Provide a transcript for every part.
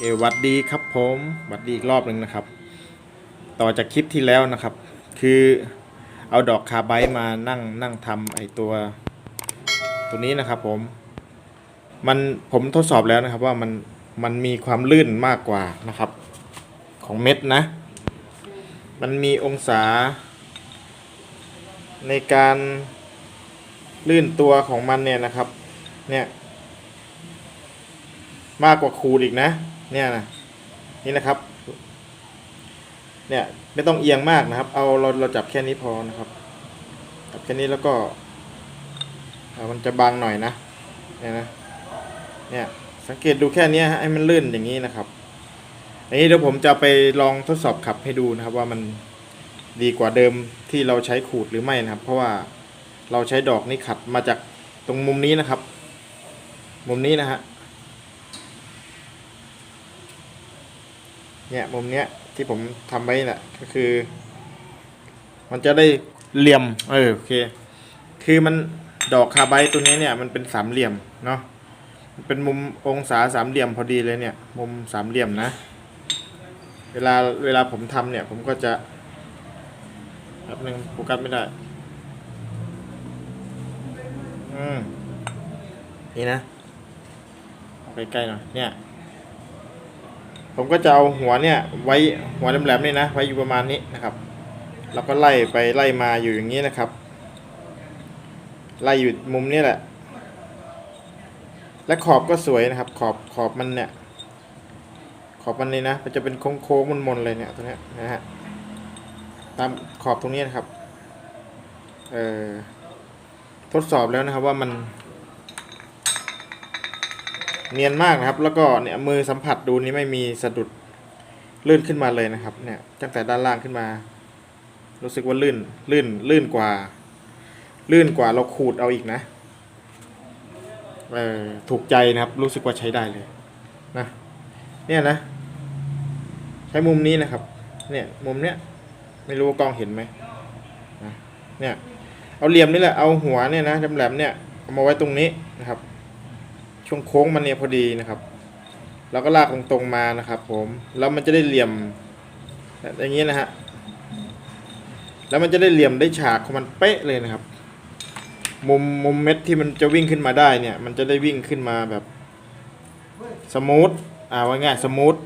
เอหวัดดีครับผมวัดดีอีกรอบหนึ่งนะครับ ต่อจากคลิปที่แล้วนะครับ คือเอาดอกคาร์ไบต์มานั่งนั่งทำไอตัว ตัวนี้นะครับผม มันผมทดสอบแล้วนะครับว่ามันมันมีความลื่นมากกว่านะครับ ของเม็ดนะ มันมีองศา ในการลื่นตัวของมันเนี่ยนะครับ เนี่ยมากกว่าคูดอีกนะ เนี่ยนะนี่นะครับ เนี่ยไม่ต้องเอียงมากนะครับ เอาเราเราจับแค่นี้พอนะครับ จับแค่นี้แล้วก็มันจะบางหน่อยนะเนี่ยนะเนี่ยสังเกตดูแค่นี้ฮะให้มันลื่นอย่างนี้นะครับอันนี้เดี๋ยวผมจะไปลองทดสอบขับให้ดูนะครับ ว่ามันดีกว่าเดิมที่เราใช้ขูดหรือไม่นะครับ เพราะว่าเราใช้ดอกนี้ขัดมาจากตรงมุมนี้นะครับ มุมนี้นะฮะ เนี่ยมุมเนี้ยที่ผมทำไว้น่ะก็คือ มันจะได้เหลี่ยมเออโอเค คือมันดอกคาไบตัวนี้เนี่ยมันเป็นสามเหลี่ยมเนาะมันเป็นมุมองศาสามเหลี่ยมพอดีเลยเนี่ย มุมสามเหลี่ยมนะ เวลาเวลาผมทำเนี่ย ผมก็จะแป๊บนึงโฟกัสไม่ได้ อืมนี่นะไปใกล้หน่อยเนี่ย ผมก็จะเอาหัวเนี่ยไว้หัวแหลมๆนี่นะไว้อยู่ประมาณนี้นะครับ แล้วก็ไล่ไปไล่มาอยู่อย่างนี้นะครับ ไล่อยู่มุมนี้แหละ และขอบก็สวยนะครับ ขอบขอบมันเนี่ย ขอบมันนี่นะ มันจะเป็นโค้งๆมนๆเลยเนี่ยตรงนี้นะฮะตามขอบตรงนี้นะครับเอ่อทดสอบแล้วนะครับว่ามัน เนียนมากนะครับ แล้วก็เนี่ยมือสัมผัสดูนี่ไม่มีสะดุดลื่นขึ้นมาเลยนะครับ เนี่ยตั้งแต่ด้านล่างขึ้นมา รู้สึกว่าลื่นลื่นลื่นกว่า ลื่นกว่าเราขูดเอาอีกนะเออถูกใจนะครับ รู้สึกว่าใช้ได้เลยนะเนี่ยนะ ใช้มุมนี้นะครับ เนี่ยมุมเนี้ยไม่รู้ว่ากล้องเห็นไหมนะเนี่ย เอาเหลี่ยมนี่แหละเอาหัวเนี่ยนะแหลมๆเนี่ยเอามาไว้ตรงนี้นะครับ ช่วงโค้งมันเนี่ยพอดีนะครับ แล้วก็ลากตรงๆมานะครับ ผมแล้วมันจะได้เหลี่ยมอย่างนี้นะฮะแล้วมันจะได้เหลี่ยมได้ฉากของมันเป๊ะเลยนะครับ มุมมุมเม็ดที่มันจะวิ่งขึ้นมาได้เนี่ย มันจะได้วิ่งขึ้นมาแบบสมูทอ่าว่าง่ายสมูท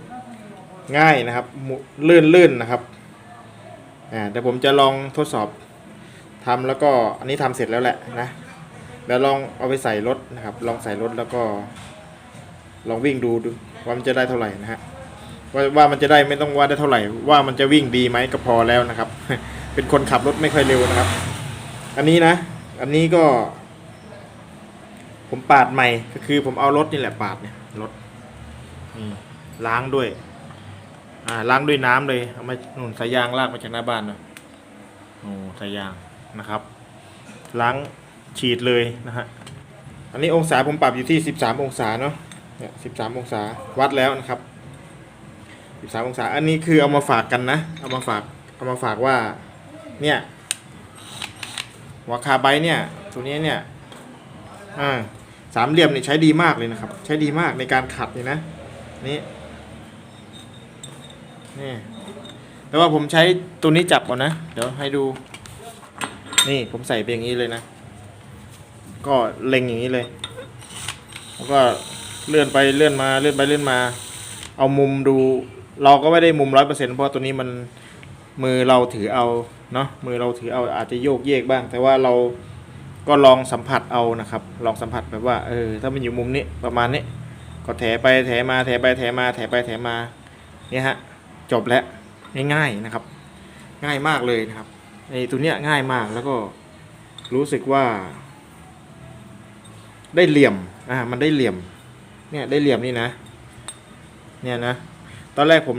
ง่ายนะครับลื่นลื่นนะครับอ่าเดี๋ยวผมจะลองทดสอบทำแล้วก็อันนี้ทำเสร็จแล้วแหละนะ ดี๋ยวลองเอาไปใส่รถนะครับ ลองใส่รถแล้วก็ ลองวิ่งดูดูว่ามันจะได้เท่าไหร่นะฮะว่าว่ามันจะได้ไม่ต้องว่าได้เท่าไหร่ ว่ามันจะวิ่งดีไหมก็พอแล้วนะครับ เป็นคนขับรถไม่ค่อยเร็วนะครับ อันนี้นะ อันนี้ก็ ผมปาดใหม่ก็คือ ผมเอารถนี่แหละปาดเนี่ยรถล้างด้วย อ่า ล้างด้วยน้ำเลยเอามาหนุนสายยางลากมาจากหน้าบ้านนะโอ้สายยางนะครับ ล้าง ฉีดเลยนะฮะอันนี้องศาผมปรับอยู่ที่ 13 องศาเนาะเนี่ย13 องศาวัดแล้วนะครับ 13 องศา อันนี้คือเอามาฝากกันนะ เอามาฝาก เอามาฝากว่า เนี่ยหัวคาไบเนี่ย ตัวนี้เนี่ย อ่า สามเหลี่ยมนี่ใช้ดีมากเลยนะครับ ใช้ดีมากในการขัดนี่นะ นี่ นี่ แต่ว่าผมใช้ตัวนี้จับก่อนนะ เดี๋ยวให้ดู นี่ผมใส่ไปอย่างนี้เลยนะ ก็เล็งอย่างนี้เลยแล้วก็เลื่อนไปเลื่อนมาเลื่อนไปเลื่อนมา เอามุมดู เราก็ไม่ได้มุมร้อยเปอร์เซ็นต์เพราะตัวนี้มันมือเราถือเอาเนาะมือเราถือเอาอาจจะโยกเยกบ้าง แต่ว่าเราก็ลองสัมผัสเอานะครับ ลองสัมผัสแบบว่าเออถ้ามันอยู่มุมนี้ประมาณนี้ก็แถไปแถมาแถไปแถมาแถไปแถมาเนี่ยฮะจบแล้วง่ายๆนะครับ ง่ายมากเลยนะครับไอ้ตัวเนี้ยง่ายมากแล้วก็รู้สึกว่า ได้เหลี่ยมอ่ามันได้เหลี่ยมเนี่ยได้เหลี่ยมนี่นะ เนี่ยนะ ตอนแรกผม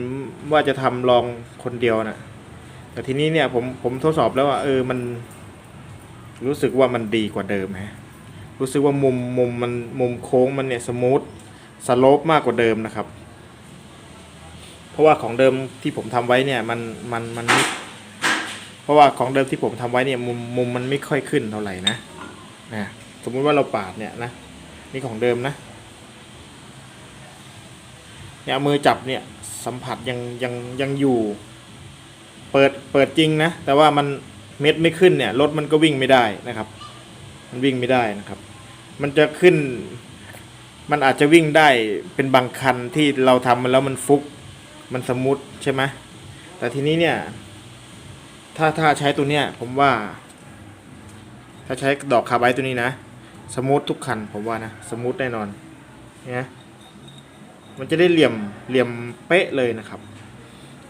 ว่าจะทำลองคนเดียวนะแต่ทีนี้เนี่ยผมผมทดสอบแล้วว่าเออมัน รู้สึกว่ามันดีกว่าเดิมฮะรู้สึกว่ามุมมุมมันมุมโค้งมันเนี่ยสมูทสโลปมากกว่าเดิมนะครับ เพราะว่าของเดิมที่ผมทำไว้เนี่ยมันมันมันเพราะว่าของเดิมที่ผมทำไว้เนี่ยมุมมุมมันไม่ค่อยขึ้นเท่าไหร่นะนะ สมมุติว่าเราปาดเนี่ยนะ นี่ของเดิมนะเนี่ยมือจับเนี่ยสัมผัสยังยังยังอยู่ เปิดเปิดจริงนะ แต่ว่ามันเม็ดไม่ขึ้นเนี่ยรถมันก็วิ่งไม่ได้นะครับ มันวิ่งไม่ได้นะครับ มันจะขึ้น มันอาจจะวิ่งได้เป็นบางคันที่เราทำมันแล้วมันฟุก มันสมูทใช่ไหมแต่ทีนี้เนี่ย ถ้าถ้าใช้ตัวเนี้ยผมว่า ถ้าใช้ดอกคาร์ไบต์ตัวนี้นะ สมูททุกคันผมว่านะสมูทแน่นอนเนี่ยมันจะได้เหลี่ยมเหลี่ยมเป๊ะเลยนะครับ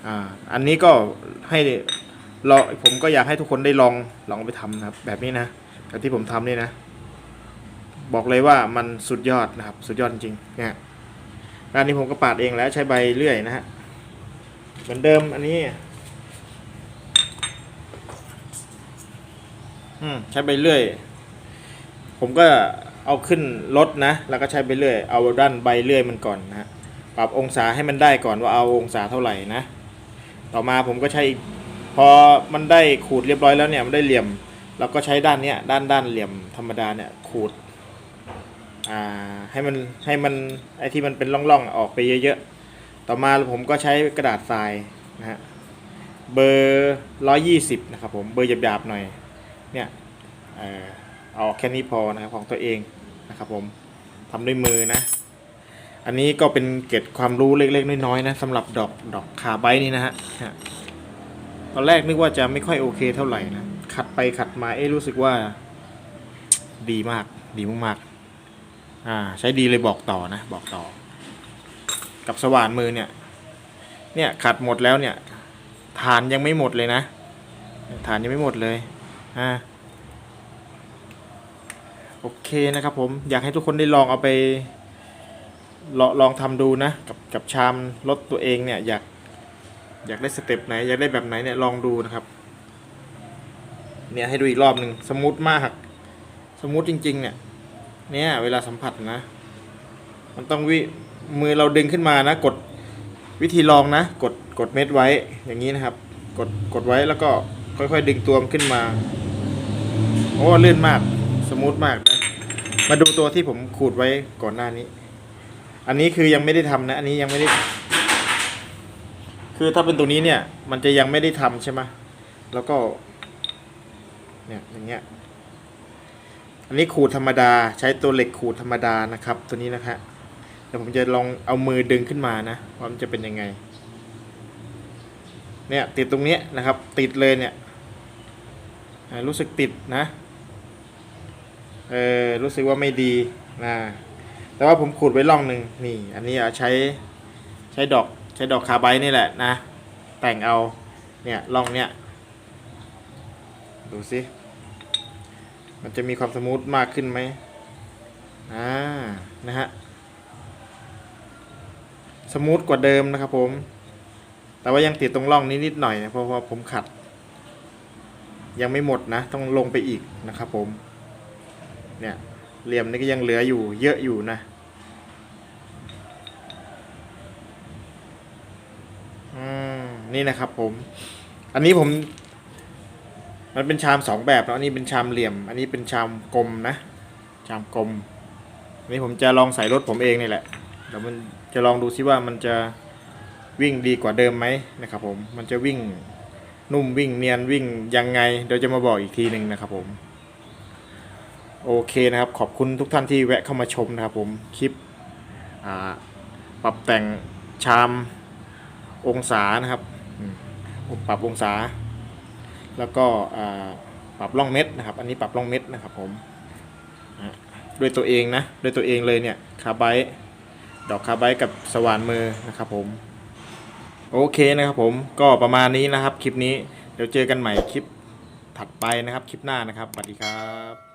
อ่าอันนี้ก็ให้ลองผมก็อยากให้ทุกคนได้ลองลองไปทำนะครับ แบบนี้นะแบบที่ผมทำนี่นะ บอกเลยว่ามันสุดยอดนะครับ สุดยอดจริงเนี่ยด้านนี้ผมก็ปาดเองแล้วใช้ใบเลื่อยนะฮะเหมือนเดิมอันนี้อืมใช้ใบเลื่อย ผมก็เอาขึ้นรถนะ แล้วก็ใช้ใบเลื่อย เอาด้านใบเลื่อยมันก่อนนะปรับองศาให้มันได้ก่อนว่าเอาองศาเท่าไหร่นะ ต่อมาผมก็ใช้พอมันได้ขูดเรียบร้อยแล้วเนี่ยมันได้เหลี่ยมเราก็ใช้ด้านเนี้ยด้านด้านเหลี่ยมธรรมดาเนี่ยขูดอ่าให้มันให้มันไอ้ที่มันเป็นร่องๆออกไปเยอะๆ ต่อมาผมก็ใช้กระดาษทรายนะฮะเบอร์ร้อยยี่สิบนะครับผมเบอร์หยาบๆหน่อยเนี่ยเอ่อ เอาแค่นี้พอนะครับของตัวเองนะครับผมทำด้วยมือนะ อันนี้ก็เป็นเก็ดความรู้เล็กๆน้อยๆนะสำหรับดอกดอกคาไบนี่นะฮะตอนแรกนึกว่าจะไม่ค่อยโอเคเท่าไหร่นะขัดไปขัดมาเอ๊รู้สึกว่าดีมากดีมากๆอ่าใช้ดีเลยบอกต่อนะบอกต่อ กับสว่านมือเนี่ย เนี่ยขัดหมดแล้วเนี่ยฐานยังไม่หมดเลยนะฐานยังไม่หมดเลยอ่า โอเคนะครับผมอยากให้ทุกคนได้ลองเอาไปลองลองทำดูนะกับกับชามรถตัวเองเนี่ยอยากอยากได้สเต็ปไหนอยากได้แบบไหนเนี่ยลองดูนะครับ เนี่ยให้ดูอีกรอบหนึ่งสมูทมาก สมูทจริง ๆ เนี่ย เนี่ยเวลาสัมผัสนะ มันต้องวิมือเราดึงขึ้นมานะ กดวิธีลองนะ กดกดเม็ดไว้อย่างนี้นะครับ กดกดไว้แล้วก็ค่อยๆ ดึงตัวมันขึ้นมาโอ้ลื่นมากสมูทมากนะ มาดูตัวที่ผมขูดไว้ก่อนหน้านี้ อันนี้คือยังไม่ได้ทำนะ อันนี้ยังไม่ได้ คือถ้าเป็นตัวนี้เนี่ย มันจะยังไม่ได้ทำใช่ไหมแล้วก็ เนี่ยอย่างเงี้ย อันนี้ขูดธรรมดา ใช้ตัวเหล็กขูดธรรมดานะครับ ตัวนี้นะฮะเดี๋ยวผมจะลองเอามือดึงขึ้นมานะว่ามันจะเป็นยังไง เนี่ยติดตรงเนี้ยนะครับ ติดเลยเนี่ยรู้สึกติดนะ เออรู้สึกว่าไม่ดีนะแต่ว่าผมขูดไว้ร่องหนึ่งนี่ อันนี้อะใช้ใช้ดอกใช้ดอกคาร์ไบต์นี่แหละนะ แต่งเอาเนี่ยร่องเนี้ยดูสิมันจะมีความสมูทมากขึ้นไหมอ่านะฮะสมูทกว่าเดิมนะครับผม แต่ว่ายังติดตรงร่องนี้นิดหน่อยนะเพราะว่าผมขัด ยังไม่หมดนะ ต้องลงไปอีกนะครับผม เนี่ยเหลี่ยมนี่ก็ยังเหลืออยู่เยอะอยู่นะอืมนี่นะครับผม อันนี้ผม มันเป็นชามสองแบบเนาะอันนี้เป็นชามเหลี่ยม อันนี้เป็นชามกลมนะ ชามกลมอันนี้ผมจะลองใส่รถผมเองนี่แหละเดี๋ยวมันจะลองดูซิว่ามันจะวิ่งดีกว่าเดิมไหมนะครับผม มันจะวิ่งนุ่มวิ่งเนียนวิ่งยังไง เดี๋ยวจะมาบอกอีกทีหนึ่งนะครับผม โอเคนะครับ ขอบคุณทุกท่านที่แวะเข้ามาชมนะครับผมคลิปปรับแต่งชามองศานะครับอืมปรับองศา แล้วก็ปรับร่องเม็ดนะครับ อันนี้ปรับร่องเม็ดนะครับผมด้วยตัวเองนะด้วยตัวเองเลยเนี่ยคาร์ไบต์ดอกคาร์ไบต์กับสว่านมือนะครับผมโอเคนะครับผมก็ประมาณนี้นะครับคลิปนี้เดี๋ยวเจอกันใหม่คลิปถัดไปนะครับคลิปหน้านะครับสวัสดีครับ